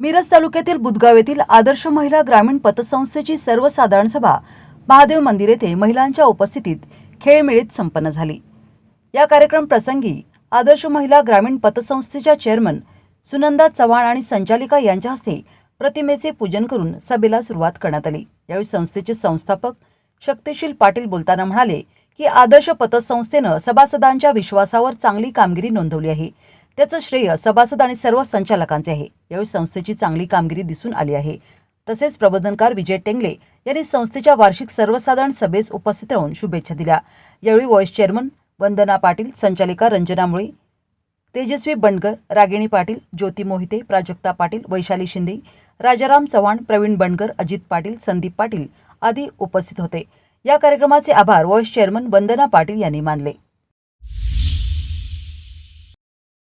मिरज तालुक्यातील बुदगाव येथील आदर्श महिला ग्रामीण पतसंस्थेची सर्वसाधारण सभा महादेव मंदिर येथे महिलांच्या उपस्थितीत खेळमेळीत संपन्न झाली. या कार्यक्रम प्रसंगी आदर्श महिला ग्रामीण पतसंस्थेच्या चेअरमन सुनंदा चव्हाण आणि संचालिका यांच्या हस्ते प्रतिमेचे पूजन करून सभेला सुरुवात करण्यात आली. यावेळी संस्थेचे संस्थापक शक्तिशील पाटील बोलताना म्हणाले की आदर्श पतसंस्थेनं सभासदांच्या विश्वासावर चांगली कामगिरी नोंदवली आहे. त्याचं श्रेय सभासद आणि सर्व संचालकांचे आहे. यावेळी संस्थेची चांगली कामगिरी दिसून आली आहे. तसेच प्रबोधनकार विजय टेंगले यांनी संस्थेच्या वार्षिक सर्वसाधारण सभेस उपस्थित राहून शुभेच्छा दिल्या. यावेळी व्हाईस चेअरमन वंदना पाटील संचालिका रंजना मुळे तेजस्वी बंडकर रागिणी पाटील ज्योती मोहिते प्राजक्ता पाटील वैशाली शिंदे राजाराम चव्हाण प्रवीण बंडकर अजित पाटील संदीप पाटील आदी उपस्थित होते. या कार्यक्रमाचे आभार व्हाईस चेअरमन वंदना पाटील यांनी मानले.